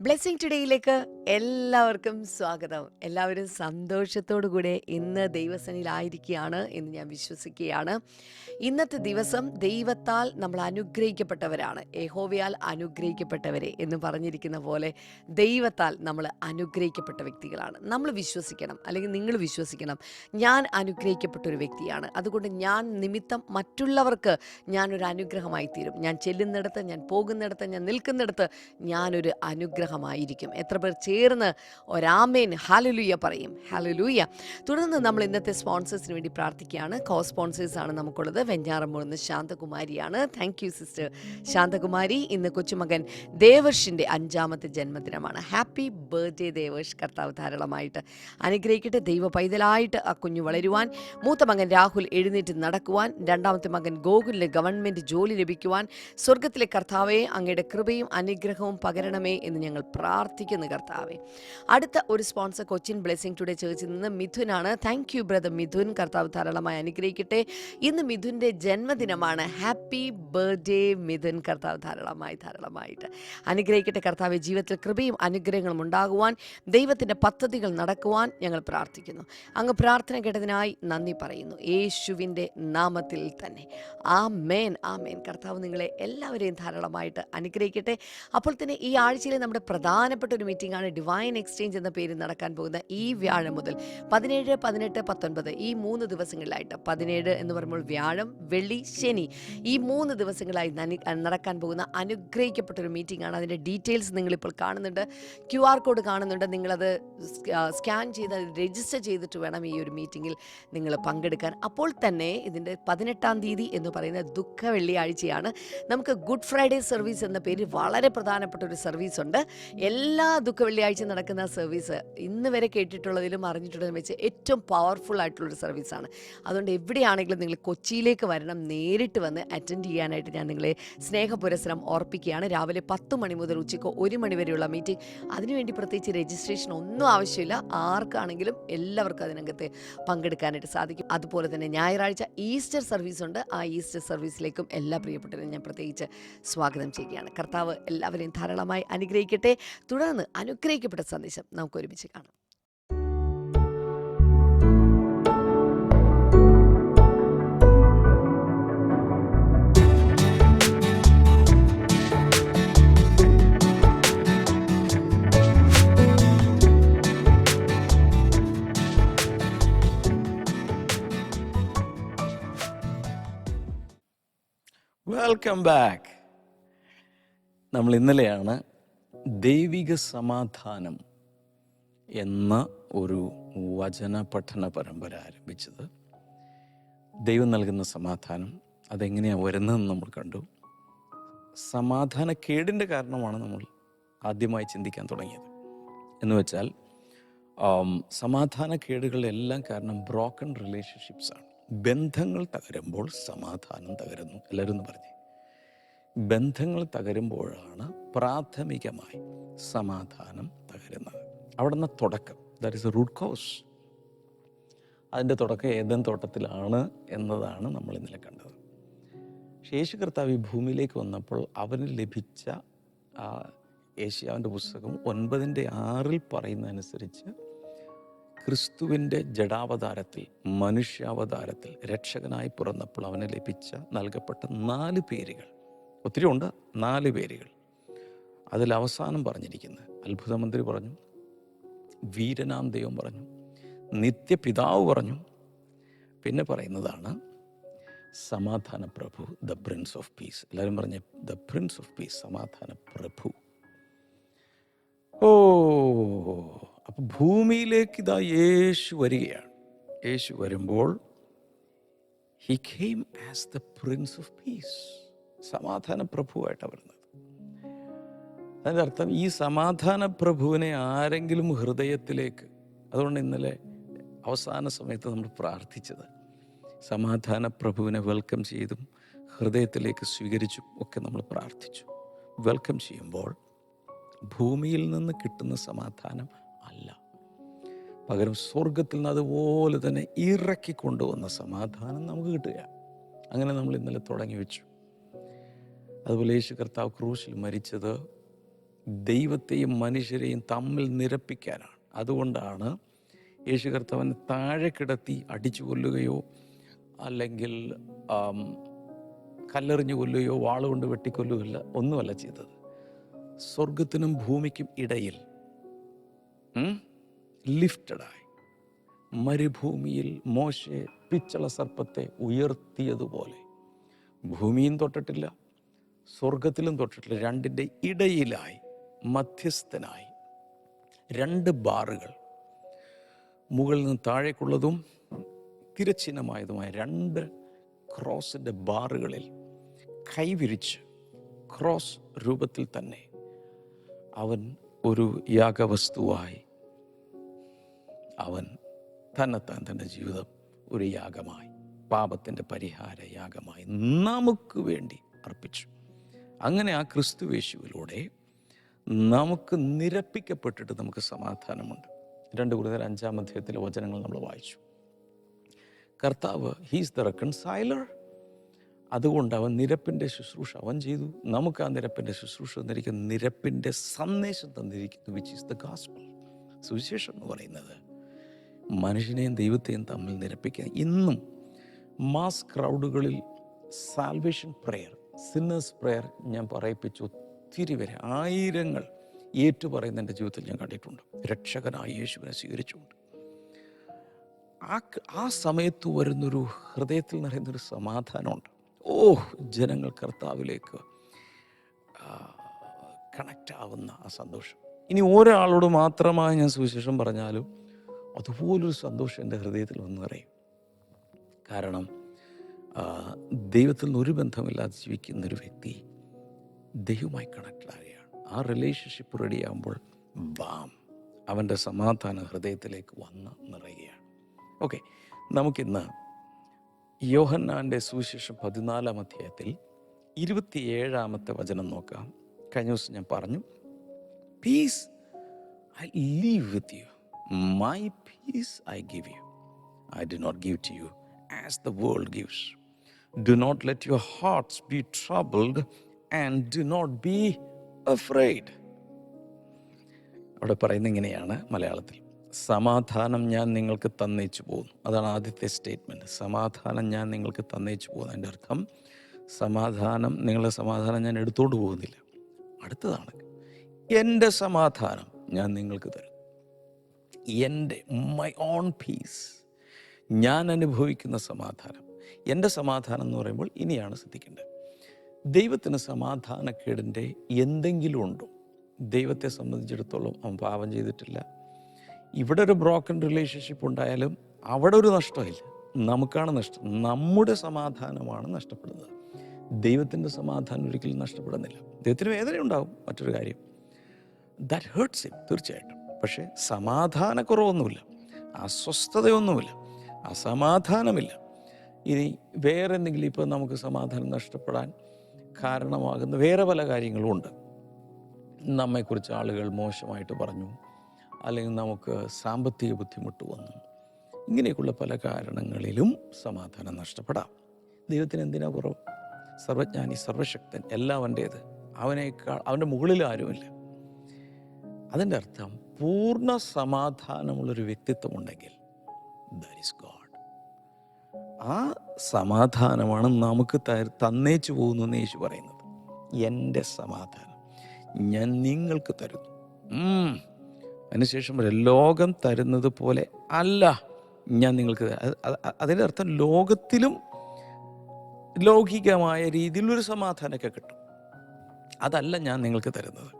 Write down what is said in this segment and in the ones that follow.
Morning ടുഡേയിലേക്ക് എല്ലാവർക്കും സ്വാഗതം. എല്ലാവരും സന്തോഷത്തോടു കൂടെ ഇന്ന് ദൈവസനിലായിരിക്കുകയാണ് എന്ന് ഞാൻ വിശ്വസിക്കുകയാണ്. ഇന്നത്തെ ദിവസം ദൈവത്താൽ നമ്മൾ അനുഗ്രഹിക്കപ്പെട്ടവരാണ്. യഹോവയാൽ അനുഗ്രഹിക്കപ്പെട്ടവരെ എന്ന് പറഞ്ഞിരിക്കുന്ന പോലെ ദൈവത്താൽ നമ്മൾ അനുഗ്രഹിക്കപ്പെട്ട വ്യക്തികളാണ്. നമ്മൾ വിശ്വസിക്കണം അല്ലെങ്കിൽ നിങ്ങൾ വിശ്വസിക്കണം ഞാൻ അനുഗ്രഹിക്കപ്പെട്ട ഒരു വ്യക്തിയാണ്. അതുകൊണ്ട് ഞാൻ നിമിത്തം മറ്റുള്ളവർക്ക് ഞാനൊരു അനുഗ്രഹമായി തീരും ഞാൻ ചെല്ലുന്നിടത്ത് ഞാൻ പോകുന്നിടത്ത് ഞാൻ നിൽക്കുന്നിടത്ത് ഞാനൊരു അനുഗ്രഹമായിരിക്കും എത്ര പേർ ചേർന്ന് ഒരാമേൻ ഹാലലൂയ പറയും. ഹാലലൂയ തുടർന്ന് നമ്മൾ ഇന്നത്തെ സ്പോൺസേഴ്സിന് വേണ്ടി പ്രാർത്ഥിക്കുകയാണ്. കോ സ്പോൺസേഴ്സ് ആണ് നമുക്കുള്ളത്. വെഞ്ഞാറമ്പൂർന്ന് ശാന്തകുമാരിയാണ്. Thank you sister Shanthakumari. ഇന്ന് കൊച്ചുമകൻ ദേവർഷിന്റെ അഞ്ചാമത്തെ ജന്മദിനമാണ്. Happy birthday Devarsh. കർത്താവ് ധാരാളമായിട്ട് അനുഗ്രഹിക്കട്ടെ. ദൈവ പൈതലായിട്ട് ആ കുഞ്ഞു വളരുവാൻ മൂത്ത മകൻ രാഹുൽ എഴുന്നേറ്റ് നടക്കുവാൻ രണ്ടാമത്തെ മകൻ ഗോകുലിന് ഗവൺമെന്റ് ജോലി ലഭിക്കുവാൻ സ്വർഗത്തിലെ കർത്താവെ അങ്ങയുടെ കൃപയും അനുഗ്രഹവും പകരണമേ എന്ന് ഞങ്ങൾ പ്രാർത്ഥിക്കുന്നു കർത്താവെ. അടുത്ത ഒരു സ്പോൺസർ കൊച്ചിൻ ബ്ലെസ്സിംഗ് ടുഡേ ചേർച്ചിൽ നിന്ന് മിഥുനാണ്. Thank you brother Mithun. കർത്താവ് ധാരാളമായി അനുഗ്രഹിക്കട്ടെ. ഇന്ന് മിഥുന്റെ ജന്മദിനമാണ്. Happy birthday Mithun. കർത്താവ് ധാരാളമായി ധാരാളമായിട്ട് അനുഗ്രഹിക്കട്ടെ. കർത്താവ് ജീവിതത്തിൽ കൃപയും അനുഗ്രഹങ്ങളും ഉണ്ടാകുവാൻ ദൈവത്തിന്റെ പദ്ധതികൾ നടക്കുവാൻ ഞങ്ങൾ പ്രാർത്ഥിക്കുന്നു. അങ്ങ് പ്രാർത്ഥന കേട്ടതിനായി നന്ദി പറയുന്നു. യേശുവിന്റെ നാമത്തിൽ തന്നെ. ആ മേൻ ആ മേൻ കർത്താവ് നിങ്ങളെ എല്ലാവരെയും ധാരാളമായിട്ട് അനുഗ്രഹിക്കട്ടെ. അപ്പോൾ തന്നെ ഈ ആഴ്ചയിലെ നമ്മുടെ പ്രധാനപ്പെട്ട ഒരു മീറ്റിംഗ് ആണ് ഡിവൈൻ എക്സ്ചേഞ്ച് എന്ന പേരിൽ നടക്കാൻ പോകുന്ന ഈ വ്യാഴം മുതൽ പതിനേഴ് പതിനെട്ട് പത്തൊൻപത് ഈ മൂന്ന് ദിവസങ്ങളിലായിട്ട്. പതിനേഴ് എന്ന് പറയുമ്പോൾ വ്യാഴം വെള്ളി ശനി ഈ മൂന്ന് ദിവസങ്ങളായി നടക്കാൻ പോകുന്ന അനുഗ്രഹിക്കപ്പെട്ട ഒരു മീറ്റിംഗ് ആണ് അതിന്റെ ഡീറ്റെയിൽസ് നിങ്ങളിപ്പോൾ കാണുന്നുണ്ട്. ക്യു ആർ കോഡ് കാണുന്നുണ്ട്. നിങ്ങളത് സ്കാൻ ചെയ്ത് രജിസ്റ്റർ ചെയ്തിട്ട് വേണം ഈ ഒരു മീറ്റിങ്ങിൽ നിങ്ങൾ പങ്കെടുക്കാൻ. അപ്പോൾ തന്നെ ഇതിന്റെ പതിനെട്ടാം തീയതി എന്ന് പറയുന്ന ദുഃഖ വെള്ളിയാഴ്ചയാണ്. നമുക്ക് ഗുഡ് ഫ്രൈഡേ സർവീസ് എന്ന പേരിൽ വളരെ പ്രധാനപ്പെട്ട ഒരു സർവീസ് ഉണ്ട് എല്ലാ ദുഃഖ വെള്ളിയാഴ്ച നടക്കുന്ന സർവീസ് ഇന്ന് വരെ കേട്ടിട്ടുള്ളതിലും അറിഞ്ഞിട്ടുള്ളതിലും വെച്ച് ഏറ്റവും പവർഫുൾ ആയിട്ടുള്ളൊരു സർവീസാണ് അതുകൊണ്ട് എവിടെയാണെങ്കിലും നിങ്ങൾ കൊച്ചിയിലേക്ക് വരണം നേരിട്ട് വന്ന് അറ്റൻഡ് ചെയ്യാനായിട്ട് ഞാൻ നിങ്ങളെ സ്നേഹപുരസരം ഓർപ്പിക്കുകയാണ്. രാവിലെ പത്ത് മണി മുതൽ ഉച്ചയ്ക്ക് ഒരു മണി വരെയുള്ള മീറ്റിംഗ് അതിനുവേണ്ടി പ്രത്യേകിച്ച് രജിസ്ട്രേഷൻ ഒന്നും ആവശ്യമില്ല. ആർക്കാണെങ്കിലും എല്ലാവർക്കും അതിനകത്ത് പങ്കെടുക്കാനായിട്ട് സാധിക്കും. അതുപോലെ തന്നെ ഞായറാഴ്ച ഈസ്റ്റർ സർവീസ് ഉണ്ട്. ആ ഈസ്റ്റർ സർവീസിലേക്കും എല്ലാ പ്രിയപ്പെട്ടവരും ഞാൻ പ്രത്യേകിച്ച് സ്വാഗതം ചെയ്യുകയാണ്. കർത്താവ് എല്ലാവരെയും ധാരാളമായി അനുഗ്രഹിക്കട്ടെ. തുടർന്ന് അനുഗ്രഹിക്കപ്പെട്ട സന്ദേശം നമുക്ക് ഒരുമിച്ച് കാണാം. വെൽക്കം ബാക്ക് നമ്മൾ ഇന്നലെയാണ് ദൈവിക സമാധാനം എന്ന ഒരു വചന പഠന പരമ്പര ആരംഭിച്ചത്. ദൈവം നൽകുന്ന സമാധാനം അതെങ്ങനെയാണ് വരുന്നതെന്ന് നമ്മൾ കണ്ടു. സമാധാനക്കേടിന്റെ കാരണമാണ് നമ്മൾ ആദ്യമായി ചിന്തിക്കാൻ തുടങ്ങിയത്. എന്ന് വെച്ചാൽ സമാധാന സമാധാനക്കേടുകളെല്ലാം കാരണം ബ്രോക്കൺ റിലേഷൻഷിപ്സ് ആണ്. ബന്ധങ്ങൾ തകരുമ്പോൾ സമാധാനം തകരുന്നു. എല്ലാവരും പറഞ്ഞേ. ബന്ധങ്ങൾ തകരുമ്പോഴാണ് പ്രാഥമികമായി സമാധാനം തകരുന്നത്. അവിടെ നിന്ന് തുടക്കം. That is a root cause അതിന്റെ തുടക്കം ഏതൻ തോട്ടത്തിലാണ് എന്നതാണ് നമ്മൾ ഇന്നലെ കണ്ടത്. ശേഷു കർത്താവ് ഈ ഭൂമിയിലേക്ക് വന്നപ്പോൾ അവന് ലഭിച്ച ഏഷ്യാവിന്റെ പുസ്തകം ഒൻപതിന്റെ ആറിൽ പറയുന്നതനുസരിച്ച് ക്രിസ്തുവിന്റെ ജഡാവതാരത്തിൽ മനുഷ്യാവതാരത്തിൽ രക്ഷകനായി പിറന്നപ്പോൾ അവന് ലഭിച്ച നൽകപ്പെട്ട നാല് പേരുകൾ. ഒത്തിരി ഉണ്ട്. നാല് പേരുകൾ. അതിൽ അവസാനം പറഞ്ഞിരിക്കുന്നത് അത്ഭുതമന്ത്രി പറഞ്ഞു വീരനാം ദൈവം പറഞ്ഞു നിത്യപിതാവ് പറഞ്ഞു. പിന്നെ പറയുന്നതാണ് സമാധാന പ്രഭു ദ പ്രിൻസ് ഓഫ് പീസ്. എല്ലാവരും പറഞ്ഞ ദ പ്രിൻസ് ഓഫ് പീസ് സമാധാന പ്രഭു. ഓ അപ്പൊ ഭൂമിയിലേക്ക് ഇതാ യേശു വരികയാണ്. യേശു വരുമ്പോൾ he came as the prince of peace സമാധാന പ്രഭുവായിട്ടാണ് വരുന്നത്. അതിന്റെ അർത്ഥം ഈ സമാധാന പ്രഭുവിനെ ആരെങ്കിലും ഹൃദയത്തിലേക്ക് അതുകൊണ്ട് ഇന്നലെ അവസാന സമയത്ത് നമ്മൾ പ്രാർത്ഥിച്ചത് സമാധാന പ്രഭുവിനെ വെൽക്കം ചെയ്തും ഹൃദയത്തിലേക്ക് സ്വീകരിച്ചും ഒക്കെ നമ്മൾ പ്രാർത്ഥിച്ചു. വെൽക്കം ചെയ്യുമ്പോൾ ഭൂമിയിൽ നിന്ന് കിട്ടുന്ന സമാധാനം അല്ല. പകരം സ്വർഗത്തിൽ നിന്ന് അതുപോലെ തന്നെ ഇറക്കി കൊണ്ടുവന്ന സമാധാനം നമുക്ക് കിട്ടുക അങ്ങനെ നമ്മൾ ഇന്നലെ തുടങ്ങി വെച്ചു. അതുപോലെ യേശു കർത്താവ് ക്രൂശിൽ മരിച്ചത് ദൈവത്തെയും മനുഷ്യരെയും തമ്മിൽ നിരപ്പിക്കാനാണ്. അതുകൊണ്ടാണ് യേശു കർത്താവിനെ താഴെ കിടത്തി അടിച്ചു കൊല്ലുകയോ അല്ലെങ്കിൽ കല്ലെറിഞ്ഞു കൊല്ലുകയോ വാളുകൊണ്ട് വെട്ടിക്കൊല്ലുകയല്ല ഒന്നുമല്ല ചെയ്തത്. സ്വർഗത്തിനും ഭൂമിക്കും ഇടയിൽ ലിഫ്റ്റഡായി മരുഭൂമിയിൽ മോശെ പിച്ചള സർപ്പത്തെ ഉയർത്തിയതുപോലെ. ഭൂമിയും തൊട്ടിട്ടില്ല. സ്വർഗത്തിലും തൊട്ടിട്ടില്ല രണ്ടിന്റെ ഇടയിലായി മധ്യസ്ഥനായി. രണ്ട് ബാറുകൾ മുകളിൽ നിന്ന് താഴേക്കുള്ളതും തിരച്ചിഹ്നമായതുമായ രണ്ട് ക്രോസിന്റെ ബാറുകളിൽ കൈവിരിച്ച് ക്രോസ് രൂപത്തിൽ തന്നെ അവൻ ഒരു യാഗവസ്തുവായി അവൻ തന്നെത്താൻ തന്റെ ജീവിതം ഒരു യാഗമായി പാപത്തിന്റെ പരിഹാര യാഗമായി നമുക്ക് വേണ്ടി അർപ്പിച്ചു. അങ്ങനെ ആ ക്രിസ്തു ക്രിസ്തുവേശുവിലൂടെ നമുക്ക് നിരപ്പിക്കപ്പെട്ടിട്ട് നമുക്ക് സമാധാനമുണ്ട്. രണ്ട് കൂടുതൽ അഞ്ചാം അധ്യായത്തിലെ വചനങ്ങൾ നമ്മൾ വായിച്ചു. കർത്താവ് ഹീസ് ദ റെക്കൺസൈലർ അതുകൊണ്ട് അവൻ നിരപ്പിന്റെ ശുശ്രൂഷ അവൻ ചെയ്തു. നമുക്ക് ആ നിരപ്പിന്റെ ശുശ്രൂഷ തന്നിരിക്കുന്ന നിരപ്പിന്റെ സന്ദേശം തന്നിരിക്കുന്നു വിച്ച് ഈസ് ദ ഗാസ്പൽ സുവിശേഷം എന്ന് പറയുന്നത് മനുഷ്യനെയും ദൈവത്തെയും തമ്മിൽ നിരപ്പിക്കുക ഇന്നും മാസ് ക്രൗഡുകളിൽ സാൽവേഷൻ പ്രെയർ സിന്നേഴ്സ് പ്രയർ ഞാൻ പറയിപ്പിച്ചു ഒത്തിരി പേരെ ആയിരങ്ങൾ ഏറ്റുപറയുന്ന എന്റെ ജീവിതത്തിൽ ഞാൻ കണ്ടിട്ടുണ്ട്. രക്ഷകനായ യേശുവിനെ സ്വീകരിച്ചുകൊണ്ട്. ആ ആ സമയത്ത് വരുന്നൊരു ഹൃദയത്തിൽ നിറയുന്നൊരു സമാധാനമുണ്ട്. ഓ ജനങ്ങൾ കർത്താവിലേക്ക് കണക്റ്റ് ആവുന്ന ആ സന്തോഷം. ഇനി ഒരാളോട് മാത്രമായി ഞാൻ സുവിശേഷം പറഞ്ഞാലും അതുപോലൊരു സന്തോഷം എന്റെ ഹൃദയത്തിൽ വന്നു നിറയും. കാരണം ദൈവത്തിൽ നിന്ന് ഒരു ബന്ധമില്ലാതെ ജീവിക്കുന്ന ഒരു വ്യക്തി ദൈവമായി കണക്റ്റഡ് ആകുകയാണ് ആ റിലേഷൻഷിപ്പ് റെഡിയാകുമ്പോൾ ബാം അവന്റെ സമാധാന ഹൃദയത്തിലേക്ക് വന്ന് നിറയുകയാണ്. ഓക്കെ നമുക്കിന്ന് യോഹന്നാന്റെ സുവിശേഷം പതിനാലാം അധ്യായത്തിൽ ഇരുപത്തിയേഴാമത്തെ വചനം നോക്കാം. കഴിഞ്ഞ ദിവസം ഞാൻ പറഞ്ഞു peace I leave with you my peace I give you I do not give to you as the world gives do not let your hearts be troubled and do not be afraid. അവിടെ പറയുന്നത് ഇങ്ങനെയാണ് മലയാളത്തിൽ. സമാധാനം ഞാൻ നിങ്ങൾക്ക് തന്നേച്ചു പോകുന്നു. അതാണ് ആദ്യത്തെ സ്റ്റേറ്റ്മെന്റ് സമാധാനം ഞാൻ നിങ്ങൾക്ക് തന്നേച്ചു പോകുന്നു. അതിന്റെ അർത്ഥം സമാധാനം നിങ്ങളുടെ സമാധാനം ഞാൻ എടുത്തോണ്ട് പോകുന്നില്ല. അടുത്തതാണ് എന്റെ സമാധാനം ഞാൻ നിങ്ങൾക്ക് തരും. എന്റെ മൈ ഓൺ പീസ് ഞാൻ അനുഭവിക്കുന്ന സമാധാനം. എന്റെ സമാധാനം എന്ന് പറയുമ്പോൾ ഇനിയാണ് ശ്രദ്ധിക്കേണ്ടത്. ദൈവത്തിന് സമാധാനക്കേടിന്റെ എന്തെങ്കിലും ഉണ്ടോ? ദൈവത്തെ സംബന്ധിച്ചിടത്തോളം അവൻ പാപം ചെയ്തിട്ടില്ല. ഇവിടെ ഒരു ബ്രോക്കൺ റിലേഷൻഷിപ്പ് ഉണ്ടായാലും അവിടെ ഒരു നഷ്ടമില്ല. നമുക്കാണ് നഷ്ടം. നമ്മുടെ സമാധാനമാണ് നഷ്ടപ്പെടുന്നത്. ദൈവത്തിന്റെ സമാധാനം ഒരിക്കലും നഷ്ടപ്പെടുന്നില്ല. ദൈവത്തിന് വേദന ഉണ്ടാവും മറ്റൊരു കാര്യം. ദാറ്റ് ഹേർട്ട്സ് ഇം തീർച്ചയായിട്ടും. പക്ഷേ സമാധാനക്കുറവൊന്നുമില്ല. അസ്വസ്ഥതയൊന്നുമില്ല. അസമാധാനമില്ല. ഇനി വേറെ എന്തെങ്കിലും ഇപ്പോൾ നമുക്ക് സമാധാനം നഷ്ടപ്പെടാൻ കാരണമാകുന്ന വേറെ പല കാര്യങ്ങളും ഉണ്ട്. നമ്മെക്കുറിച്ച് ആളുകൾ മോശമായിട്ട് പറഞ്ഞു. അല്ലെങ്കിൽ നമുക്ക് സാമ്പത്തിക ബുദ്ധിമുട്ട് വന്നു. ഇങ്ങനെയൊക്കെയുള്ള പല കാരണങ്ങളിലും സമാധാനം നഷ്ടപ്പെടാം. ദൈവത്തിന് എന്തിനാ കുറവ്? സർവജ്ഞാനി സർവശക്തൻ എല്ലാം അവന്റേത് അവനേക്കാൾ അവന്റെ മുകളിൽ ആരുമില്ല. അതിന്റെ അർത്ഥം പൂർണ സമാധാനമുള്ളൊരു വ്യക്തിത്വം ഉണ്ടെങ്കിൽ ദാറ്റ് ഈസ് ഗോഡ്. ആ സമാധാനമാണ് നമുക്ക് തന്നേച്ചു പോകുന്നു എന്ന് യേശു പറയുന്നത്. എന്റെ സമാധാനം ഞാൻ നിങ്ങൾക്ക് തരുന്നു. അതിനുശേഷം ലോകം തരുന്നത് പോലെ അല്ല ഞാൻ നിങ്ങൾക്ക് അതിന്റെ അർത്ഥം ലോകത്തിലും ലൗകികമായ രീതിയിലൊരു സമാധാനമൊക്കെ കിട്ടും. അതല്ല ഞാൻ നിങ്ങൾക്ക് തരുന്നത്.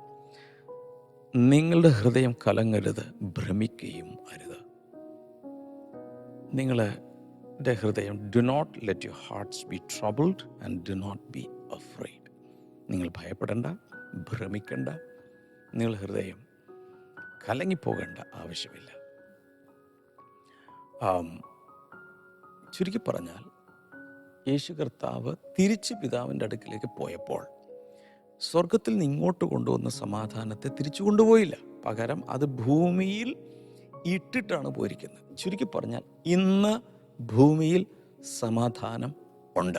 നിങ്ങളുടെ ഹൃദയം കലങ്ങരുത് ഭ്രമിക്കുകയും അരുത്. നിങ്ങളുടെ ഹൃദയം do not let your hearts be troubled and do not be afraid നിങ്ങൾ ഭയപ്പെടേണ്ട ഭ്രമിക്കേണ്ട നിങ്ങൾ ഹൃദയം കലങ്ങിപ്പോകേണ്ട ആവശ്യമില്ല. ചുരുക്കി പറഞ്ഞാൽ യേശു കർത്താവ് തിരിച്ച് പിതാവിന്റെ അടുക്കിലേക്ക് പോയപ്പോൾ സ്വർഗത്തിൽ നിന്ന് ഇങ്ങോട്ട് കൊണ്ടുവന്ന സമാധാനത്തെ തിരിച്ചു കൊണ്ടുപോയില്ല. പകരം അത് ഭൂമിയിൽ ഇട്ടിട്ടാണ് പോയിരിക്കുന്നത്. ചുരുക്കി പറഞ്ഞാൽ ഇന്ന് ഭൂമിയിൽ സമാധാനം ഉണ്ട്.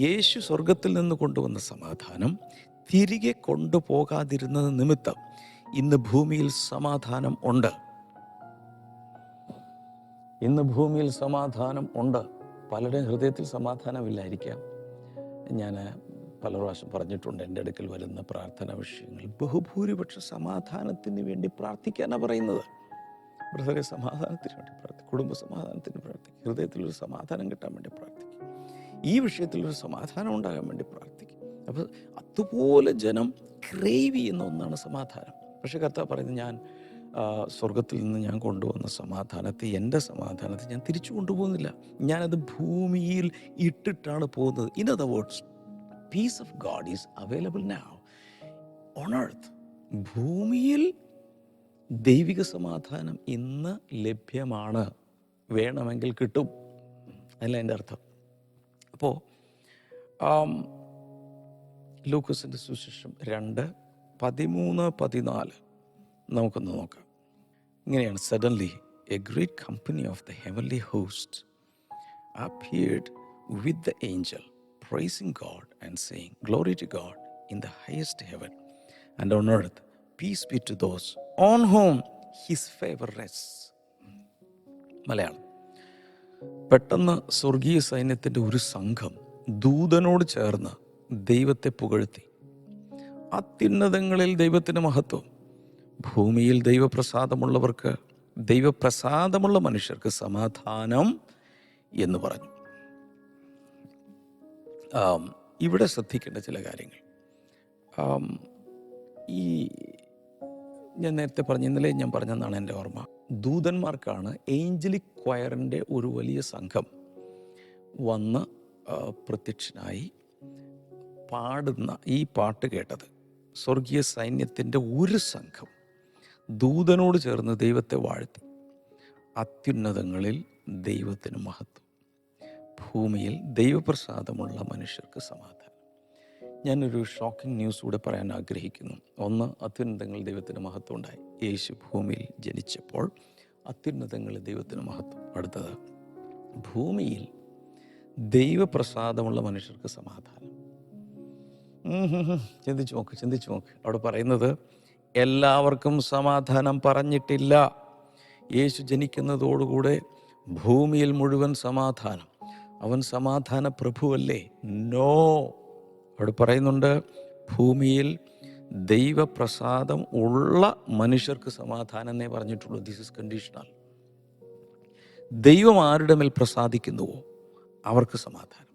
യേശു സ്വർഗത്തിൽ നിന്ന് കൊണ്ടുവന്ന സമാധാനം തിരികെ കൊണ്ടുപോകാതിരുന്നത് നിമിത്തം ഇന്ന് ഭൂമിയിൽ സമാധാനം ഉണ്ട്. ഇന്ന് ഭൂമിയിൽ സമാധാനം ഉണ്ട്. പലരുടെയും ഹൃദയത്തിൽ സമാധാനമില്ലായിരിക്കാം. ഞാൻ പല പ്രാവശ്യം പറഞ്ഞിട്ടുണ്ട് എന്റെ അടുക്കൽ വരുന്ന പ്രാർത്ഥനാ വിഷയങ്ങൾ ബഹുഭൂരിപക്ഷ സമാധാനത്തിന് വേണ്ടി പ്രാർത്ഥിക്കാനാണ് പറയുന്നത്. ബ്രദറെ സമാധാനത്തിന് വേണ്ടി പ്രാർത്ഥിക്കും കുടുംബ സമാധാനത്തിന് പ്രാർത്ഥിക്കും ഹൃദയത്തിലൊരു സമാധാനം കിട്ടാൻ വേണ്ടി പ്രാർത്ഥിക്കും. ഈ വിഷയത്തിൽ ഒരു സമാധാനം ഉണ്ടാകാൻ വേണ്ടി പ്രാർത്ഥിക്കും. അപ്പോൾ അതുപോലെ ജനം ക്രേവ് ചെയ്യുന്ന ഒന്നാണ് സമാധാനം. പക്ഷേ കർത്താവ് പറയുന്നത് ഞാൻ സ്വർഗത്തിൽ നിന്ന് ഞാൻ കൊണ്ടുവന്ന സമാധാനത്തെ എന്റെ സമാധാനത്തെ ഞാൻ തിരിച്ചു കൊണ്ടുപോകുന്നില്ല. ഞാനത് ഭൂമിയിൽ ഇട്ടിട്ടാണ് പോകുന്നത്. In other words peace of God is available now on earth ഭൂമിയിൽ ദൈവിക സമാധാനം ഇന്ന് ലഭ്യമാണ്. വേണമെങ്കിൽ കിട്ടും. അല്ല എന്റെ അർത്ഥം? അപ്പോൾ ലൂക്കസിന്റെ സുശേഷം രണ്ട് പതിമൂന്ന് പതിനാല്. നമുക്കൊന്ന് നോക്കാം. ഇങ്ങനെയാണ്. Suddenly a great company of the heavenly host appeared with the angel praising God and saying glory to God in the highest heaven and on earth. Peace be to those on whom his rests. Malayalam. പെട്ടെന്ന് സ്വർഗീയ സൈന്യത്തിന്റെ ഒരു സംഘം ദൂതനോട് ചേർന്ന് ദൈവത്തെ പുകഴ്ത്തി. അത്യുന്നതങ്ങളിൽ ദൈവത്തിന് മഹത്വം. ഭൂമിയിൽ ദൈവപ്രസാദമുള്ളവർക്ക് ദൈവപ്രസാദമുള്ള മനുഷ്യർക്ക് സമാധാനം എന്ന് പറഞ്ഞു. ഇവിടെ ശ്രദ്ധിക്കേണ്ട ചില കാര്യങ്ങൾ. ഈ ഞാൻ നേരത്തെ പറഞ്ഞ ഇന്നലെ ഞാൻ പറഞ്ഞെന്നാണ് എന്റെ ഓർമ്മ. ദൂതന്മാർക്കാണ് ഏഞ്ചലിക് ക്വയറിന്റെ ഒരു വലിയ സംഘം വന്ന് പ്രത്യക്ഷനായി പാടുന്ന ഈ പാട്ട് കേട്ടത്. സ്വർഗീയ സൈന്യത്തിന്റെ ഒരു സംഘം ദൂതനോട് ചേർന്ന് ദൈവത്തെ വാഴ്ത്തി. അത്യുന്നതങ്ങളിൽ ദൈവത്തിന് മഹത്വം. ഭൂമിയിൽ ദൈവപ്രസാദമുള്ള മനുഷ്യർക്ക് സമാധാനം. ഞാനൊരു ഷോക്കിംഗ് ന്യൂസ് കൂടെ പറയാൻ ആഗ്രഹിക്കുന്നു. ഒന്ന് അത്യുന്നതങ്ങൾ ദൈവത്തിന് മഹത്വം ഉണ്ടായി യേശു ഭൂമിയിൽ ജനിച്ചപ്പോൾ അത്യുന്നതങ്ങൾ ദൈവത്തിന് മഹത്വം. അടുത്തത് ഭൂമിയിൽ ദൈവപ്രസാദമുള്ള മനുഷ്യർക്ക് സമാധാനം. ചിന്തിച്ചു നോക്ക് ചിന്തിച്ചു നോക്ക്. അവിടെ പറയുന്നത് എല്ലാവർക്കും സമാധാനം പറഞ്ഞിട്ടില്ല. യേശു ജനിക്കുന്നതോടുകൂടെ ഭൂമിയിൽ മുഴുവൻ സമാധാനം. അവൻ സമാധാന പ്രഭുവല്ലേ നോ അവിടെ പറയുന്നുണ്ട് ഭൂമിയിൽ ദൈവപ്രസാദം ഉള്ള മനുഷ്യർക്ക് സമാധാനം എന്നേ പറഞ്ഞിട്ടുള്ളൂ. ദിസ് ഇസ് കണ്ടീഷണൽ ദൈവം ആരുടെ മേൽ പ്രസാദിക്കുന്നുവോ അവർക്ക് സമാധാനം.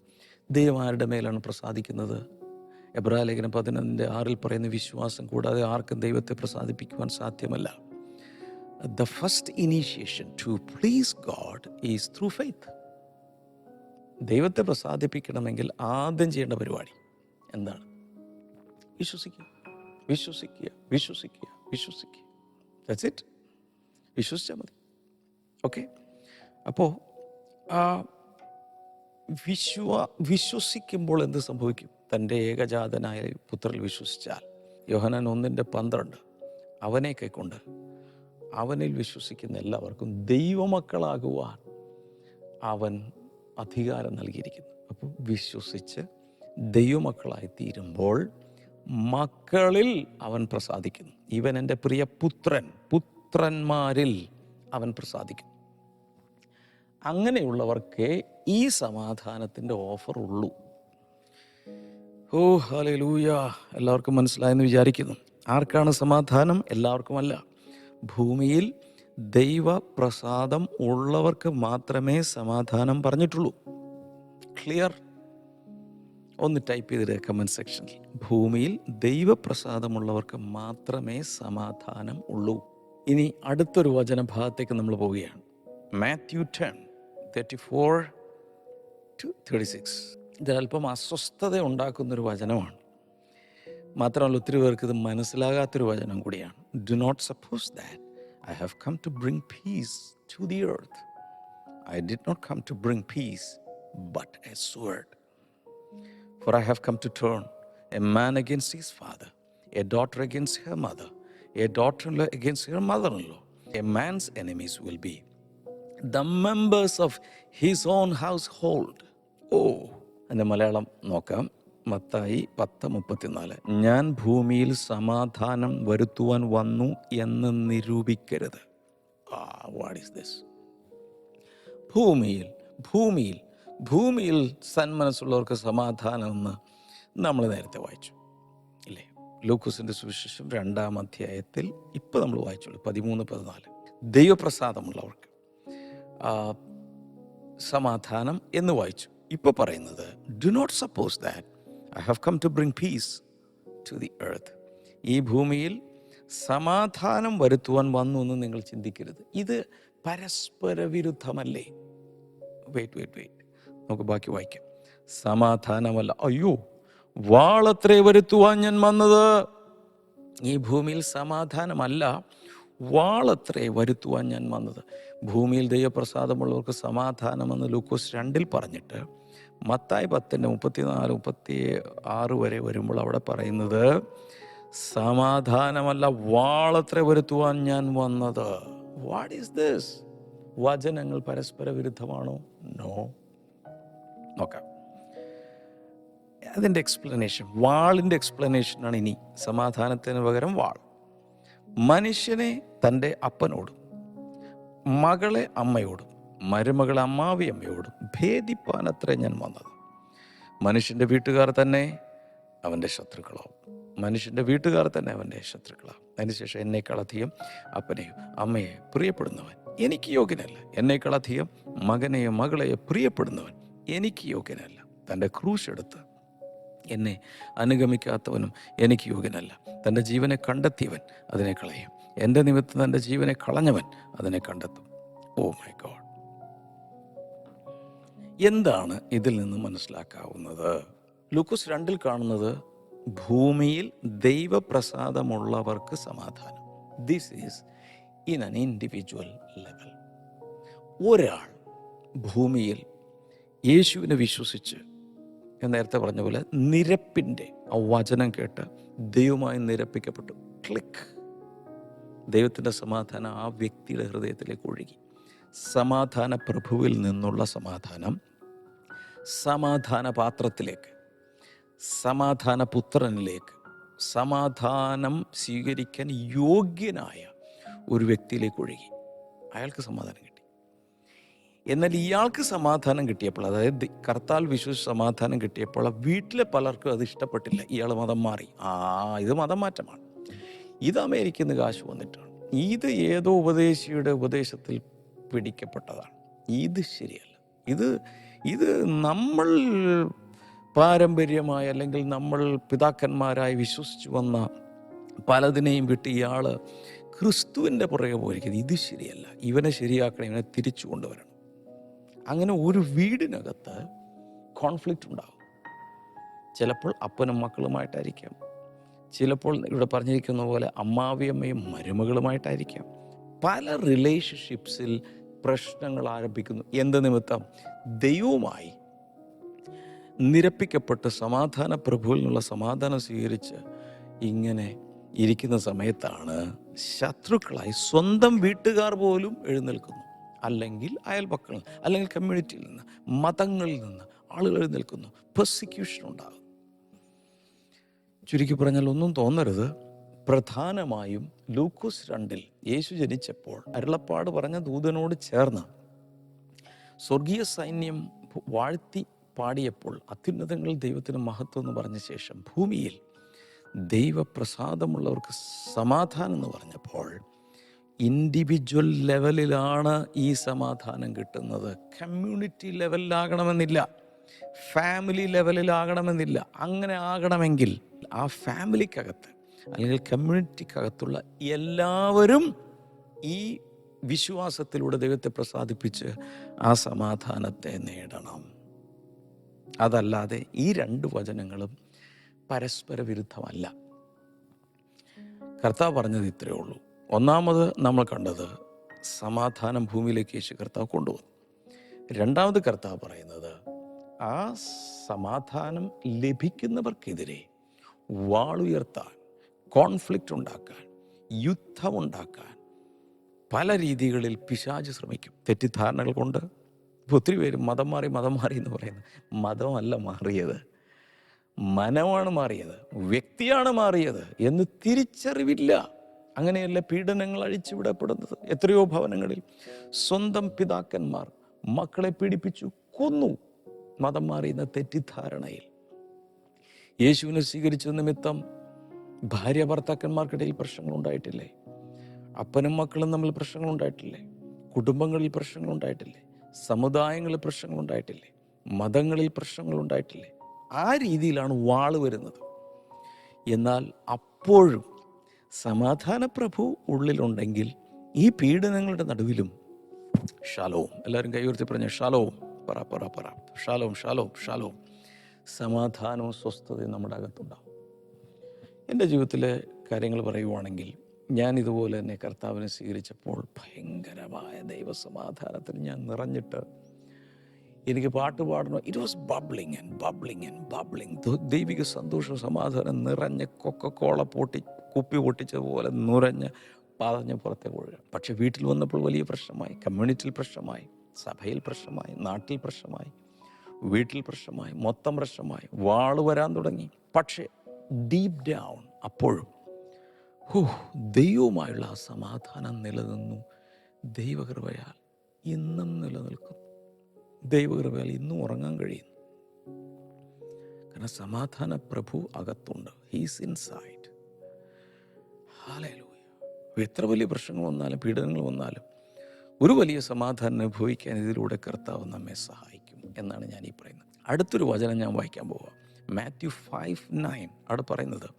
ദൈവം ആരുടെ മേലാണ് പ്രസാദിക്കുന്നത്? എബ്രാ ലേഖനം പതിനൊന്നിന്റെ ആറിൽ പറയുന്ന വിശ്വാസം കൂടാതെ ആർക്കും ദൈവത്തെ പ്രസാദിപ്പിക്കുവാൻ സാധ്യമല്ല. The first initiation to please God is through faith ദൈവത്തെ പ്രസാദിപ്പിക്കണമെങ്കിൽ ആദ്യം ചെയ്യേണ്ട പരിപാടി. എന്താണ്? വിശ്വസിക്കുക. വിശ്വസിക്കുക. വിശ്വസിക്കുക. വിശ്വസിക്കുക. ദാറ്റ്സ് ഇറ്റ് വിശ്വസിച്ചാൽ മതി. ഓക്കെ അപ്പോൾ വിശ്വ വിശ്വസിക്കുമ്പോൾ എന്ത് സംഭവിക്കും? തന്റെ ഏകജാതനായ പുത്രൽ വിശ്വസിച്ചാൽ. യോഹനാൻ ഒന്നിന്റെ പന്ത്രണ്ട്. അവനെ കൈക്കൊണ്ട് അവനിൽ വിശ്വസിക്കുന്ന എല്ലാവർക്കും ദൈവമക്കളാകുവാൻ അവൻ അധികാരം നൽകിയിരിക്കുന്നു. അപ്പോൾ വിശ്വസിച്ച് ദൈവമക്കളായി തീരുമ്പോൾ മക്കളിൽ അവൻ പ്രസാദിക്കുന്നു. ഇവൻ എന്റെ പ്രിയ പുത്രൻ പുത്രന്മാരിൽ അവൻ പ്രസാദിക്കുന്നു. അങ്ങനെയുള്ളവർക്കേ ഈ സമാധാനത്തിന്റെ ഓഫർ ഉള്ളൂ. ഓ ഹലെ ലൂയ എല്ലാവർക്കും മനസ്സിലായെന്ന് വിചാരിക്കുന്നു. ആർക്കാണ് സമാധാനം? എല്ലാവർക്കുമല്ല. ഭൂമിയിൽ ദൈവപ്രസാദം ഉള്ളവർക്ക് മാത്രമേ സമാധാനം പറഞ്ഞിട്ടുള്ളൂ. ക്ലിയർ? ഒന്ന് ടൈപ്പ് ചെയ്തിടുക കമന്റ് സെക്ഷനിൽ ഭൂമിയിൽ ദൈവപ്രസാദമുള്ളവർക്ക് മാത്രമേ സമാധാനം ഉള്ളൂ. ഇനി അടുത്തൊരു വചനഭാഗത്തേക്ക് നമ്മൾ പോവുകയാണ്. Matthew ten thirty four to thirty six ഇത് അല്പം അസ്വസ്ഥത ഉണ്ടാക്കുന്നൊരു വചനമാണ്. മാത്രമല്ല ഒത്തിരി പേർക്ക് ഇത് മനസ്സിലാകാത്തൊരു വചനം കൂടിയാണ്. Do not suppose that I have come to bring peace to the earth I did not come to bring peace but a sword For I have come to turn a man against his father, a daughter against her mother, a daughter in law against her mother in law. A man's enemies will be the members of his own household. Oh എന്റെ മലയാളം നോക്കാം മത്തായി പത്ത് മുപ്പത്തിനാല് ഞാൻ ഭൂമിയിൽ സമാധാനം വരുത്തുവാൻ വന്നു എന്ന് നിരൂപിക്കരുത് ആ വാട്ട് ഈസ് ദിസ് ഭൂമിയിൽ ഭൂമിയിൽ ഭൂമിയിൽ സന്മനസ്സുള്ളവർക്ക് സമാധാനമെന്ന് നമ്മൾ നേരത്തെ വായിച്ചു. ഇല്ലേ? ലൂക്കോസിന്റെ സുവിശേഷം രണ്ടാം അധ്യായത്തിൽ ഇപ്പോൾ നമ്മൾ വായിച്ചുള്ളൂ പതിമൂന്ന് പതിനാല്. ദൈവപ്രസാദമുള്ളവർക്ക് സമാധാനം എന്ന് വായിച്ചു. ഇപ്പോൾ പറയുന്നത് do not suppose that I have come to bring peace to the earth ഈ ഭൂമിയിൽ സമാധാനം വരുത്തുവാൻ വന്നു എന്ന് നിങ്ങൾ ചിന്തിക്കരുത്. ഇത് പരസ്പര വിരുദ്ധമല്ലേ വെയിറ്റ് വെയിറ്റ് വെയിറ്റ് നമുക്ക് ബാക്കി വായിക്കാം. സമാധാനമല്ല. അയ്യോ വാളത്രേ വരുത്തുവാൻ ഞാൻ വന്നത്. ഈ ഭൂമിയിൽ സമാധാനമല്ല. വാളത്രേ വരുത്തുവാൻ ഞാൻ വന്നത്. ഭൂമിയിൽ ദൈവപ്രസാദമുള്ളവർക്ക് സമാധാനമെന്ന് ലൂക്കോസ് രണ്ടിൽ പറഞ്ഞിട്ട് മത്തായി പത്തിന്റെ മുപ്പത്തിനാല് മുപ്പത്തി ആറ് വരെ വരുമ്പോൾ അവിടെ പറയുന്നത് സമാധാനമല്ല വാളത്രേ വരുത്തുവാൻ ഞാൻ വന്നത്. വാട്ട് ഈസ് ദിസ് വചനങ്ങൾ പരസ്പര വിരുദ്ധമാണോ നോ നോക്കാം. അതിന്റെ എക്സ്പ്ലനേഷൻ വാളിന്റെ എക്സ്പ്ലനേഷനാണ് ഇനി സമാധാനത്തിന് പകരം വാൾ. മനുഷ്യനെ തന്റെ അപ്പനോടും മകളെ അമ്മയോടും മരുമകളെ അമ്മാവി അമ്മയോടും ഭേദിപ്പാൻ ഭേദിപ്പാനത്രേ ഞാൻ വന്നത്. മനുഷ്യന്റെ വീട്ടുകാർ തന്നെ അവന്റെ ശത്രുക്കളാവും. മനുഷ്യന്റെ വീട്ടുകാർ തന്നെ അവന്റെ ശത്രുക്കളാവും. അതിനുശേഷം എന്നേക്കാളധികം അപ്പനെയും അമ്മയെ പ്രിയപ്പെടുന്നവൻ എനിക്ക് യോഗ്യനല്ല. എന്നേക്കാളധികം മകനെയോ മകളെയോ പ്രിയപ്പെടുന്നവൻ എനിക്ക് യോഗ്യനല്ല. തന്റെ ക്രൂശ് എടുത്ത് എന്നെ അനുഗമിക്കാത്തവനും എനിക്ക് യോഗ്യനല്ല. തന്റെ ജീവനെ കണ്ടെത്തിയവൻ അതിനെ കളയും. എന്റെ നിമിത്തം തന്റെ ജീവനെ കളഞ്ഞവൻ അതിനെ കണ്ടെത്തും. Oh my God. എന്താണ് ഇതിൽ നിന്ന് മനസ്സിലാക്കാവുന്നത്? ലൂക്കോസ് രണ്ടിൽ കാണുന്നത് ഭൂമിയിൽ ദൈവപ്രസാദമുള്ളവർക്ക് സമാധാനം. This is in an individual level ഒരാൾ ഭൂമിയിൽ യേശുവിനെ വിശ്വസിച്ച് ഞാൻ നേരത്തെ പറഞ്ഞ പോലെ നിരപ്പിന്റെ ആ വചനം കേട്ട് ദൈവമായി നിരപ്പിക്കപ്പെട്ടു. ക്ലിക്ക് ദൈവത്തിന്റെ സമാധാനം ആ വ്യക്തിയുടെ ഹൃദയത്തിലേക്ക് ഒഴുകി. സമാധാന പ്രഭുവിൽ നിന്നുള്ള സമാധാനം സമാധാന പാത്രത്തിലേക്ക് സമാധാന പുത്രനിലേക്ക് സമാധാനം സ്വീകരിക്കാൻ യോഗ്യനായ ഒരു വ്യക്തിയിലേക്ക് ഒഴുകി. അയാൾക്ക് സമാധാനം കിട്ടി. എന്നാൽ ഇയാൾക്ക് സമാധാനം കിട്ടിയപ്പോൾ അതായത് കർത്താൽ വിശ്വസിച്ച് സമാധാനം കിട്ടിയപ്പോൾ വീട്ടിലെ പലർക്കും അത് ഇഷ്ടപ്പെട്ടില്ല. ഇയാൾ മതം മാറി. ആ ഇത് മതം മാറ്റമാണ്. ഇത് അമേരിക്കയിൽ നിന്ന് കാശ് വന്നിട്ടാണ്. ഇത് ഏതോ ഉപദേശിയുടെ ഉപദേശത്തിൽ പിടിക്കപ്പെട്ടതാണ്. ഇത് ശരിയല്ല. ഇത് ഇത് നമ്മൾ പാരമ്പര്യമായ അല്ലെങ്കിൽ നമ്മൾ പിതാക്കന്മാരായി വിശ്വസിച്ചു വന്ന പലതിനെയും വിട്ട് ഇയാൾ ക്രിസ്തുവിന്റെ പുറകെ പോയിരിക്കുന്നത് ഇത് ശരിയല്ല. ഇവനെ ശരിയാക്കണം ഇവനെ തിരിച്ചു കൊണ്ടുവരണം. അങ്ങനെ ഒരു വീടിനകത്ത് കോൺഫ്ലിക്റ്റ് ഉണ്ടാകും. ചിലപ്പോൾ അപ്പനും മക്കളുമായിട്ടായിരിക്കാം. ചിലപ്പോൾ ഇവിടെ പറഞ്ഞിരിക്കുന്ന പോലെ അമ്മാവിയമ്മയും മരുമകളുമായിട്ടായിരിക്കാം. പല റിലേഷൻഷിപ്സിൽ പ്രശ്നങ്ങൾ ആരംഭിക്കുന്നു. എന്ത് നിമിത്തം? ദൈവവുമായി നിരപ്പിക്കപ്പെട്ട് സമാധാന പ്രഭുവിൽ നിന്നുള്ള സമാധാനം സ്വീകരിച്ച് ഇങ്ങനെ ഇരിക്കുന്ന സമയത്താണ് ശത്രുക്കളായി സ്വന്തം വീട്ടുകാർ പോലും എഴുന്നേൽക്കുന്നു. അല്ലെങ്കിൽ അയൽപക്കൾ അല്ലെങ്കിൽ കമ്മ്യൂണിറ്റിയിൽ നിന്ന് മതങ്ങളിൽ നിന്ന് ആളുകൾ നിൽക്കുന്നു പെർസിക്യൂഷൻ ഉണ്ടാകും. ചുരുക്കി പറഞ്ഞാൽ ഒന്നും തോന്നരുത്. പ്രധാനമായും ലൂക്കോസ് രണ്ടിൽ യേശു ജനിച്ചപ്പോൾ അരുളപ്പാട് പറഞ്ഞ ദൂതനോട് ചേർന്ന് സ്വർഗീയ സൈന്യം വാഴ്ത്തി പാടിയപ്പോൾ അത്യുന്നതങ്ങളിൽ ദൈവത്തിന് മഹത്വം എന്ന് പറഞ്ഞ ശേഷം ഭൂമിയിൽ ദൈവപ്രസാദമുള്ളവർക്ക് സമാധാനം എന്ന് പറഞ്ഞപ്പോൾ ഇൻഡിവിജ്വൽ ലെവലിലാണ് ഈ സമാധാനം കിട്ടുന്നത്. കമ്മ്യൂണിറ്റി ലെവലിലാകണമെന്നില്ല ഫാമിലി ലെവലിലാകണമെന്നില്ല അങ്ങനെ ആകണമെങ്കിൽ ആ ഫാമിലിക്കകത്ത് അല്ലെങ്കിൽ കമ്മ്യൂണിറ്റിക്കകത്തുള്ള എല്ലാവരും ഈ വിശ്വാസത്തിലൂടെ ദൈവത്തെ പ്രസാദിപ്പിച്ച് ആ സമാധാനത്തെ നേടണം. അതല്ലാതെ ഈ രണ്ട് വചനങ്ങളും പരസ്പര വിരുദ്ധമല്ല കർത്താവ് പറഞ്ഞത് ഇത്രയേ ഉള്ളൂ. ഒന്നാമത് നമ്മൾ കണ്ടത് സമാധാനം ഭൂമിയിലേക്ക് യേശു കർത്താവ് കൊണ്ടുവന്നു. രണ്ടാമത് കർത്താവ് പറയുന്നത് ആ സമാധാനം ലഭിക്കുന്നവർക്കെതിരെ വാളുയർത്താൻ കോൺഫ്ലിക്റ്റ് ഉണ്ടാക്കാൻ യുദ്ധമുണ്ടാക്കാൻ പല രീതികളിൽ പിശാജ് ശ്രമിക്കും. തെറ്റിദ്ധാരണകൾ കൊണ്ട് ഒത്തിരി പേര് മതം മാറി മതം മാറി എന്ന് പറയുന്നത് മതമല്ല മാറിയത്. മനമാണ് മാറിയത്. വ്യക്തിയാണ് മാറിയത് എന്ന് തിരിച്ചറിവില്ല. അങ്ങനെയല്ല പീഡനങ്ങൾ അഴിച്ചുവിടപ്പെടുന്നത്? എത്രയോ ഭവനങ്ങളിൽ സ്വന്തം പിതാക്കന്മാർ മക്കളെ പീഡിപ്പിച്ചു കൊന്നു. മതം മാറിയുന്ന തെറ്റിദ്ധാരണയിൽ. യേശുവിനെ സ്വീകരിച്ച നിമിത്തം ഭാര്യ ഭർത്താക്കന്മാർക്കിടയിൽ പ്രശ്നങ്ങൾ ഉണ്ടായിട്ടില്ലേ? അപ്പനും മക്കളും തമ്മിൽ പ്രശ്നങ്ങൾ ഉണ്ടായിട്ടില്ലേ? കുടുംബങ്ങളിൽ പ്രശ്നങ്ങൾ ഉണ്ടായിട്ടില്ലേ? സമുദായങ്ങളിൽ പ്രശ്നങ്ങൾ ഉണ്ടായിട്ടില്ലേ? മതങ്ങളിൽ പ്രശ്നങ്ങൾ ഉണ്ടായിട്ടില്ലേ? ആ രീതിയിലാണ് വാൾ വരുന്നത്. എന്നാൽ അപ്പോഴും സമാധാന പ്രഭു ഉള്ളിലുണ്ടെങ്കിൽ ഈ പീഡനങ്ങളുടെ നടുവിലും ഷാലോവും എല്ലാവരും കൈയുയർത്തി പറഞ്ഞ ഷാലോവും പറ പറ പറ. ഷാലോം ഷാലോവും ഷാലോവും സമാധാനവും സ്വസ്ഥതയും നമ്മുടെ അകത്തുണ്ടാവും. എന്റെ ജീവിതത്തിലെ കാര്യങ്ങൾ പറയുവാണെങ്കിൽ ഞാൻ ഇതുപോലെ തന്നെ കർത്താവിനെ സ്വീകരിച്ചപ്പോൾ ഭയങ്കരമായ ദൈവസമാധാനത്തിൽ ഞാൻ നിറഞ്ഞിട്ട് എനിക്ക് പാട്ട് പാടണം. It was bubbling and bubbling and bubbling ദൈവിക സന്തോഷം സമാധാനം നിറഞ്ഞ കൊക്കക്കോള പൊട്ടി കുപ്പി പൊട്ടിച്ചതുപോലെ നുരഞ്ഞ് പതഞ്ഞ് പുറത്തേക്ക് ഒഴുകാം പക്ഷെ വീട്ടിൽ വന്നപ്പോൾ വലിയ പ്രശ്നമായി. കമ്മ്യൂണിറ്റിയിൽ പ്രശ്നമായി. സഭയിൽ പ്രശ്നമായി. നാട്ടിൽ പ്രശ്നമായി. വീട്ടിൽ പ്രശ്നമായി. മൊത്തം പ്രശ്നമായി. വാൾ വരാൻ തുടങ്ങി. പക്ഷേ ഡീപ് ഡൗൺ അപ്പോഴും ഹൂ ദൈവവുമായുള്ള ആ സമാധാനം നിലനിന്നു. ദൈവകൃപയാൽ ഇന്നും നിലനിൽക്കുന്നു ദൈവകൃപയാൽ ഇന്നും ഉറങ്ങാൻ കഴിയുന്നു. കാരണം സമാധാന പ്രഭു അകത്തുണ്ട്. ഹീസ് ഇൻസൈഡ് എത്ര വലിയ പ്രശ്നങ്ങൾ വന്നാലും പീഡനങ്ങൾ വന്നാലും ഒരു വലിയ സമാധാനം അനുഭവിക്കാൻ ഇതിലൂടെ കർത്താവ് നമ്മെ സഹായിക്കും എന്നാണ് ഞാൻ ഈ പറയുന്നത്. അടുത്തൊരു വചനം ഞാൻ വായിക്കാൻ പോവുക മാത്യു ഫൈവ് നയൻ. അവിടെ പറയുന്നത്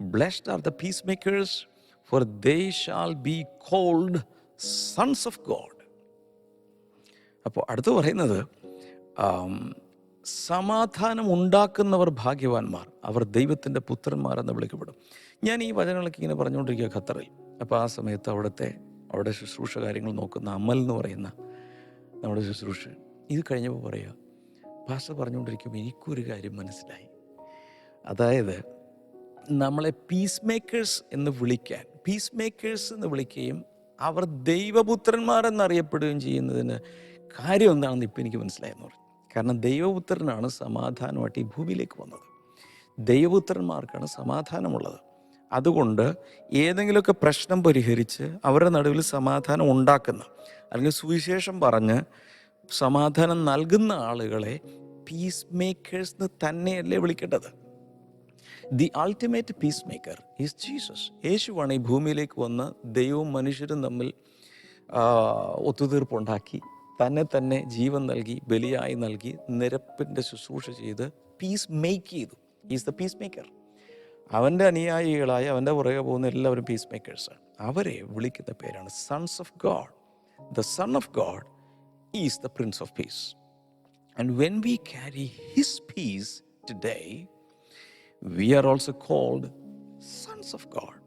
blessed are the peace makers for they shall be called sons of God അപ്പോൾ അടുത്ത് പറയുന്നത് സമാധാനം ഉണ്ടാക്കുന്നവർ ഭാഗ്യവാന്മാർ. അവർ ദൈവത്തിന്റെ പുത്രന്മാരെന്ന് വിളിക്കപ്പെടും. ഞാൻ ഈ വചനങ്ങളൊക്കെ ഇങ്ങനെ പറഞ്ഞുകൊണ്ടിരിക്കുക ഖത്തറിൽ. അപ്പോൾ ആ സമയത്ത് അവിടുത്തെ അവിടെ ശുശ്രൂഷ കാര്യങ്ങൾ നോക്കുന്ന അമൽ എന്ന് പറയുന്ന നമ്മുടെ ശുശ്രൂഷ. ഇത് കഴിഞ്ഞപ്പോൾ പറയുക ഭാഷ പറഞ്ഞുകൊണ്ടിരിക്കുമ്പോൾ എനിക്കൊരു കാര്യം മനസ്സിലായി. അതായത് നമ്മളെ പീസ് മേക്കേഴ്സ് എന്ന് വിളിക്കാൻ പീസ് മേക്കേഴ്സ് എന്ന് വിളിക്കുകയും അവർ ദൈവപുത്രന്മാരെന്നറിയപ്പെടുകയും ചെയ്യുന്നതിന് കാര്യം എന്താണെന്ന് ഇപ്പം എനിക്ക് മനസ്സിലായെന്ന് പറഞ്ഞു. കാരണം ദൈവപുത്രനാണ് സമാധാനമായിട്ട് ഈ ഭൂമിയിലേക്ക് വന്നത്. ദൈവപുത്രന്മാർക്കാണ് സമാധാനമുള്ളത്. അതുകൊണ്ട് ഏതെങ്കിലുമൊക്കെ പ്രശ്നം പരിഹരിച്ച് അവരുടെ നടുവിൽ സമാധാനം ഉണ്ടാക്കുന്ന അല്ലെങ്കിൽ സുവിശേഷം പറഞ്ഞ് സമാധാനം നൽകുന്ന ആളുകളെ പീസ് മേക്കേഴ്സ് എന്ന് തന്നെയല്ലേ വിളിക്കേണ്ടത്. The ultimate peace maker is Jesus യേശുവാണ് ഈ ഭൂമിയിലേക്ക് വന്ന് ദൈവവും മനുഷ്യരും തമ്മിൽ ഒത്തുതീർപ്പുണ്ടാക്കി തന്നെ തന്നെ ജീവൻ നൽകി ബലിയായി നൽകി നിരപ്പിന്റെ ശുശ്രൂഷ ചെയ്ത് പീസ് മേക്ക് ചെയ്തു. ഈസ് ദ പീസ് മേക്കർ അവന്റെ അനുയായികളായി അവന്റെ പുറകെ പോകുന്ന എല്ലാവരും പീസ് മേക്കേഴ്സാണ് അവരെ വിളിക്കുന്ന പേരാണ് sons of God the son of God is the prince of peace and when we carry his peace today we are also called sons of God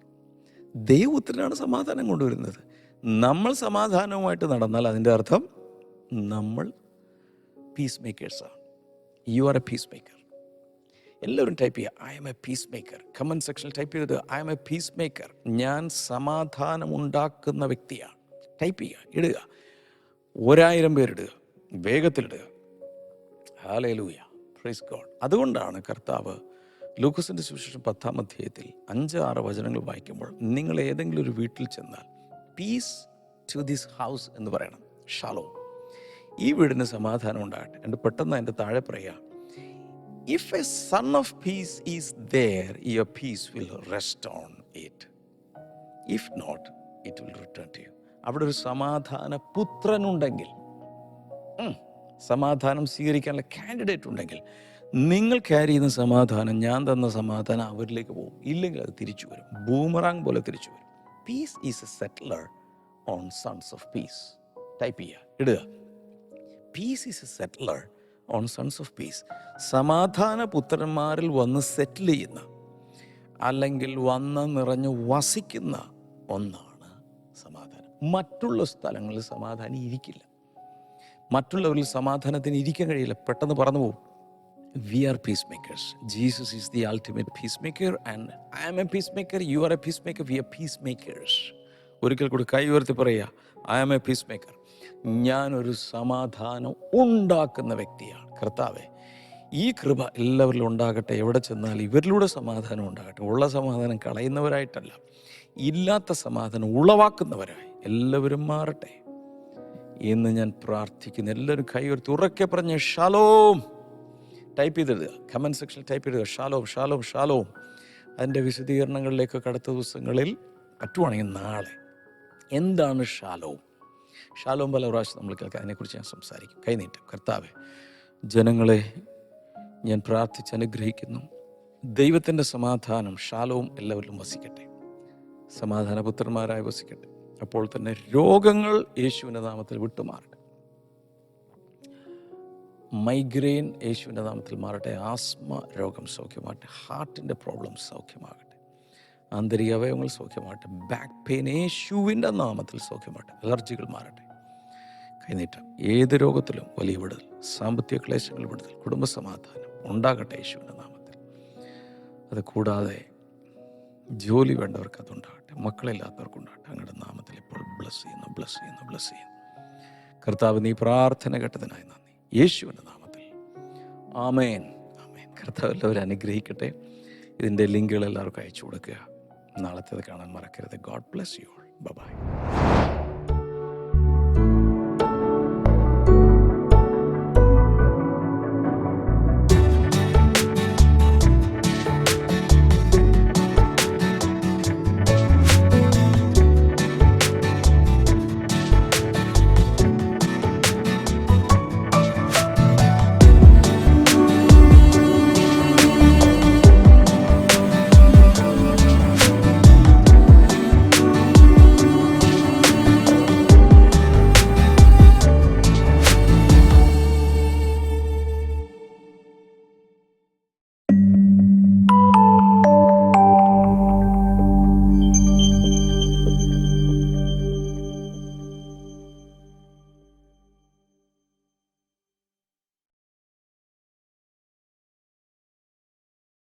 ദൈവത്തിനാണ് സമാധാനം കൊണ്ടുവരുന്നത്. നമ്മൾ സമാധാനവുമായിട്ട് നടന്നാൽ അതിന്റെ അർത്ഥം നമ്മൾ peace മേക്കേഴ്സാണ് you are a peace maker എല്ലാവരും type ചെയ്യുക. I'm a peace maker comment സെക്ഷനിൽ ടൈപ്പ് ചെയ്തത്. I M a peace maker ഞാൻ സമാധാനമുണ്ടാക്കുന്ന വ്യക്തിയാണ്. ടൈപ്പ് ചെയ്യുക. ഇടുക. ഒരായിരം പേരിടുക. വേഗത്തിലിടുക ഹാലൂയ പ്രൈസ് ഗോഡ് അതുകൊണ്ടാണ് കർത്താവ് ലൂക്കസിന്റെ സുവിശേഷം പത്താം അധ്യായത്തിൽ അഞ്ച് ആറ് വചനങ്ങൾ വായിക്കുമ്പോൾ നിങ്ങൾ ഏതെങ്കിലും ഒരു വീട്ടിൽ ചെന്നാൽ പീസ് ടു ദിസ് ഹൗസ് എന്ന് പറയണം. ഷാലോ ഈ വീടിന് സമാധാനം ഉണ്ടാകട്ടെ. എന്റെ പെട്ടെന്ന് എന്റെ താഴെ പറയാം. If a son of peace is there your peace will rest on it if not it will return to you അവിടെ ഒരു സമാധാന പുത്രനുണ്ടെങ്കിൽ സമാധാനം സ്വീകരിക്കാനുള്ള കാൻഡിഡേറ്റ് ഉണ്ടെങ്കിൽ നിങ്ങൾ ക്യാരി ചെയ്യുന്ന സമാധാനം ഞാൻ തന്ന സമാധാനം അവരിലേക്ക് പോകും. ഇല്ലെങ്കിൽ അത് തിരിച്ചു വരും. ബൂമറാങ് പോലെ തിരിച്ചു വരും. Peace is a settler on sons of peace type ചെയ്യുക. ഇടുക. Peace is a settler on sons of peace സമാധാന പുത്രന്മാരിൽ വന്ന് സെറ്റിൽ ചെയ്യുന്ന അല്ലെങ്കിൽ വന്ന് നിറഞ്ഞ് വസിക്കുന്ന ഒന്നാണ് സമാധാനം. മറ്റുള്ള സ്ഥലങ്ങളിൽ സമാധാനം ഇരിക്കില്ല. മറ്റുള്ളവരിൽ സമാധാനത്തിന് ഇരിക്കാൻ കഴിയില്ല. പെട്ടെന്ന് പറന്നു പോകും. We are peace makers Jesus is the ultimate peace maker and I am a peace maker you are a peace maker we are peace makers ഒരിക്കൽ കൂടി കൈ ഉയർത്തി പറയുക. I am a peace maker ഞാനൊരു സമാധാനം ഉണ്ടാക്കുന്ന വ്യക്തിയാണ്. കർത്താവെ ഈ കൃപ എല്ലാവരിലും ഉണ്ടാകട്ടെ. എവിടെ ചെന്നാൽ ഇവരിലൂടെ സമാധാനം ഉണ്ടാകട്ടെ. ഉള്ള സമാധാനം കളയുന്നവരായിട്ടല്ല ഇല്ലാത്ത സമാധാനം ഉളവാക്കുന്നവരായി എല്ലാവരും മാറട്ടെ. എന്ന് ഞാൻ പ്രാർത്ഥിക്കുന്നു. എല്ലാവരും കൈ ഒരു തുറക്കെ പറഞ്ഞ് ഷാലോം. ടൈപ്പ് ചെയ്തെഴുതുക. കമന്റ് സെക്ഷനിൽ ടൈപ്പ് ചെയ്തുക ഷാലോം ഷാലോം ഷാലോം. അതിന്റെ വിശദീകരണങ്ങളിലേക്ക് കടുത്ത ദിവസങ്ങളിൽ പറ്റുവാണെങ്കിൽ നാളെ. എന്താണ് ഷാലോം? ഷാലോം പല പ്രാവശ്യം നമ്മൾ കേൾക്കാം. അതിനെക്കുറിച്ച് ഞാൻ സംസാരിക്കും. കൈനീട്ടം കർത്താവ് ജനങ്ങളെ ഞാൻ പ്രാർത്ഥിച്ച് അനുഗ്രഹിക്കുന്നു. ദൈവത്തിന്റെ സമാധാനം ഷാലോം എല്ലാവരിലും വസിക്കട്ടെ. സമാധാനപുത്രന്മാരായി വസിക്കട്ടെ. അപ്പോൾ തന്നെ രോഗങ്ങൾ യേശുവിന്റെ നാമത്തിൽ വിട്ടുമാറട്ടെ. മൈഗ്രെയിൻ യേശുവിന്റെ നാമത്തിൽ മാറട്ടെ. ആസ്മ രോഗം സൗഖ്യമാകട്ടെ. ഹാർട്ടിന്റെ പ്രോബ്ലം സൗഖ്യമാകട്ടെ. ആന്തരിക അവയവങ്ങൾ സൗഖ്യമാകട്ടെ. ബാക്ക് പെയിൻ യേശുവിന്റെ നാമത്തിൽ സൗഖ്യമാകട്ടെ. അലർജികൾ മാറട്ടെ. കൈനീട്ടം ഏത് രോഗത്തിലും വലിയ വിടുതൽ സാമ്പത്തിക ക്ലേശങ്ങൾ വിടുതൽ കുടുംബസമാധാനം ഉണ്ടാകട്ടെ യേശുവിന്റെ നാമത്തിൽ. അത് കൂടാതെ ജോലി വേണ്ടവർക്ക് അതുണ്ടാകട്ടെ മക്കളില്ലാത്തവർക്കുണ്ടാകട്ടെ അങ്ങയുടെ നാമത്തിൽ ഇപ്പോൾ ബ്ലസ് ചെയ്യുന്നു ബ്ലസ് ചെയ്യുന്നു ബ്ലസ് ചെയ്യുന്നു. കർത്താവ് നീ പ്രാർത്ഥന കേട്ടതിനായി നന്ദി. യേശുവിന്റെ നാമത്തിൽ. ആമേൻ. ആമേൻ. കർത്താവ് എല്ലാവരും അനുഗ്രഹിക്കട്ടെ. ഇതിന്റെ ലിങ്കുകൾ എല്ലാവർക്കും അയച്ചു കൊടുക്കുക. നാളത്തേത് കാണാൻ മറക്കരുത്. God bless you all bye